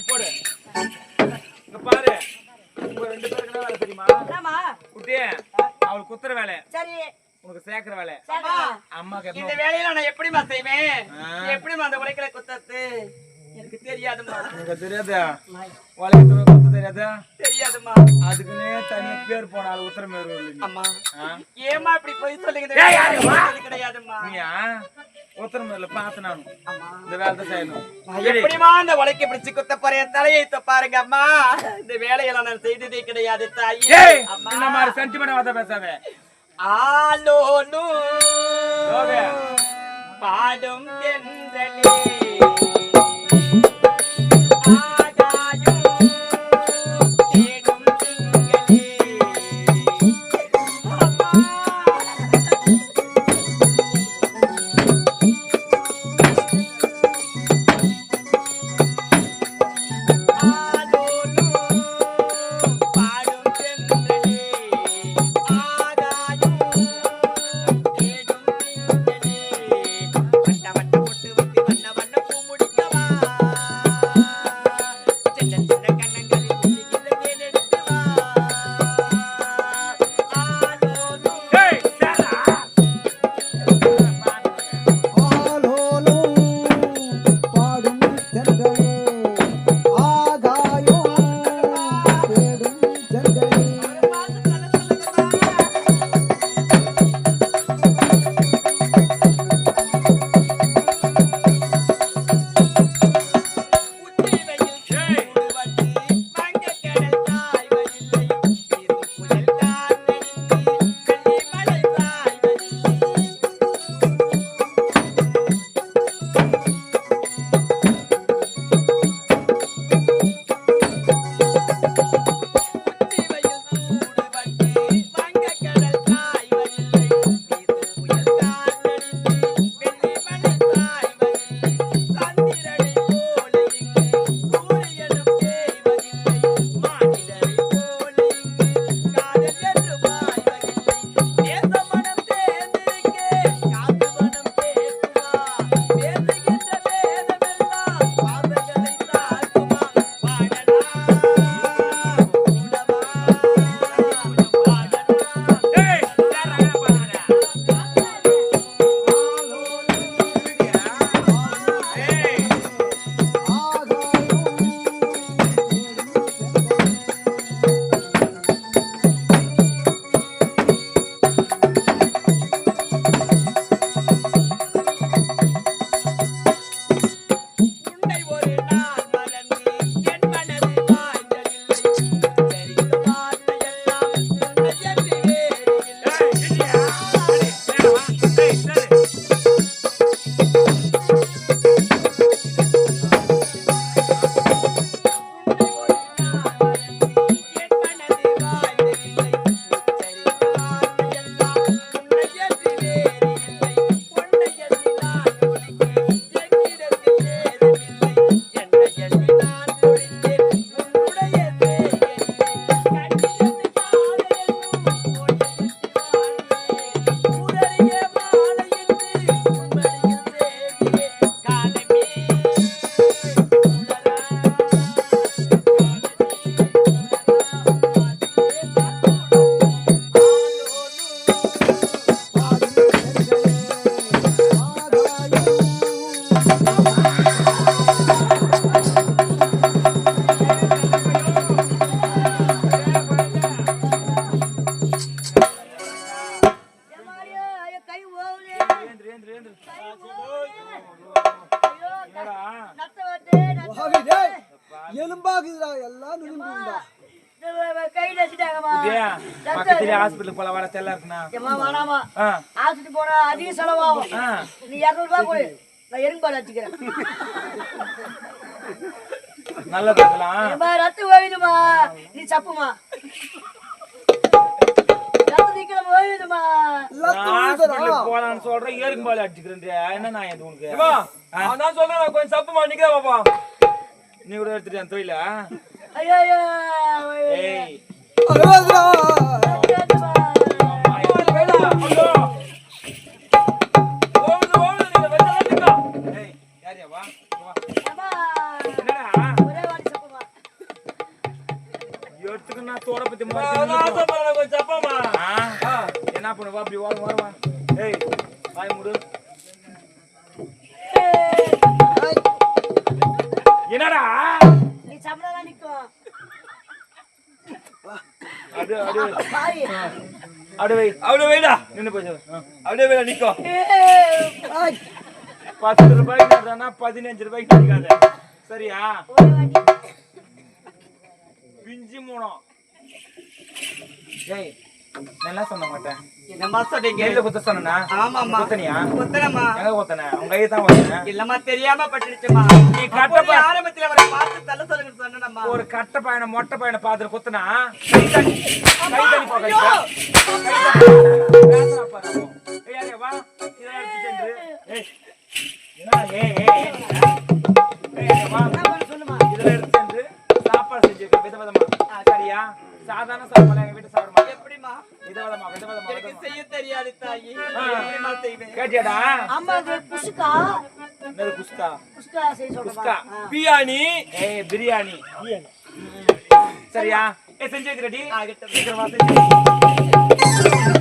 இப்போடு இங்க பாரு. உங்க ரெண்டு பேருக்கு என்ன வேலை தெரியுமா? குட்டி அவளுக்கு குத்துற வேலை. சரி. உனக்கு சேர்க்கிற வேலை. அம்மா இந்த வேலையில நான் எப்படிமா செய்வேன்? எப்படிமா அந்த உலகில குத்தத்து எனக்கு தெரியாதுமா எனக்கு தெரியாதா. வளையத்துல தெரியாதா. தெரியாதுமா அதுக்குன்னே தனி பேர் போனால் உத்தரமேரூர் அம்மா. ஏமா இப்படி போய் சொல்லுங்க கிடையாதுமா பார்த்து நானும் இந்த வேலை செய்யணும். எப்படிமா அந்த உழைக்க பிடிச்சு குத்த போறேன்? தலையை பாருங்க அம்மா. இந்த வேலையெல்லாம் நான் செய்ததே கிடையாது தாயே. இந்த மாதிரி சென்டிமெண்ட் வார்த்தை பேசாத. ஆலோனு. பாடும் தென்றலே. எலும்பாகுதுடா எல்லாம் நுழும்புடா பக்கத்துல வருது. ஹாஸ்பிடல் போல வர செல்லா இருக்குண்ணா. ஆ ஆஸ்பத்திரி போனா அதிக செலவாகும் நீ இருநூறு ரூபாய் கொடு நான் எறும்பால் வச்சுக்கிறேன். நல்லா பார்க்கலாம் ரத்தம் ஓயுதுமா நீ சப்புமா? நான் போலான்னு சொல்றேன் ஏருக்கு பால் அடிச்சுக்கிறேன் என்ன நான் இது உனக்கு? அதான் சொல்றேன் கொஞ்சம் சப்புமா நிக்கிறா பாப்பா. நீ கூட எடுத்துட்டு தொழில ஐயோ தோட பத்தி கொஞ்சம் என்ன பண்ணுவா அப்படி ஓரம் வருவா ஏய் வாய் முடு என்னடா நீ நிக்கும் அப்படியே வை. அப்படியே வைடா நின்னு போய். அப்படியே வைடா நிக்கோ பத்து ரூபாய்க்கு பதினஞ்சு ரூபாய்க்கு நடிக்காத சரியா பிஞ்சு மூணம் ஏய் நல்லா சொன்ன மாட்டேன் என்னம்மா சொன்னீங்க நெல்ல குத்த சொன்னா ஆமாம்மா. குத்தனியா? குத்தனம்மா. எங்க குத்தன? உங்க கையை தான் குத்தன? இல்லம்மா தெரியாம பட்டுடுச்சுமா நீ கட்ட ஆரம்பத்துல அவரை பார்த்து தள்ள சொல்லுங்க சொன்னேனம்மா. ஒரு கட்ட பையனை மொட்டை பையனை பாத்துட்டு குத்துனா? கை தண்ணி கை தண்ணி போக. ஏய் வா. இதெல்லாம் எடுத்து சென்று. ஏய் ஏய், ஏய், வா. சாதாரண சாப்பாடு எங்க வீட்டு சாப்பிட மாட்டேன் எப்படிமா விதவிதமா விதவிதமா எனக்கு விதவிதமா. செய்ய தெரியாது தாயி. எப்படிமா செய்வேன்? கேட்டியாடா? அம்மா என்னது செய்ய பிரியாணி. ஏய் பிரியாணி. சரியா? ஏய் செஞ்சு வைக்கிறடி. சீக்கிரமா செஞ்சு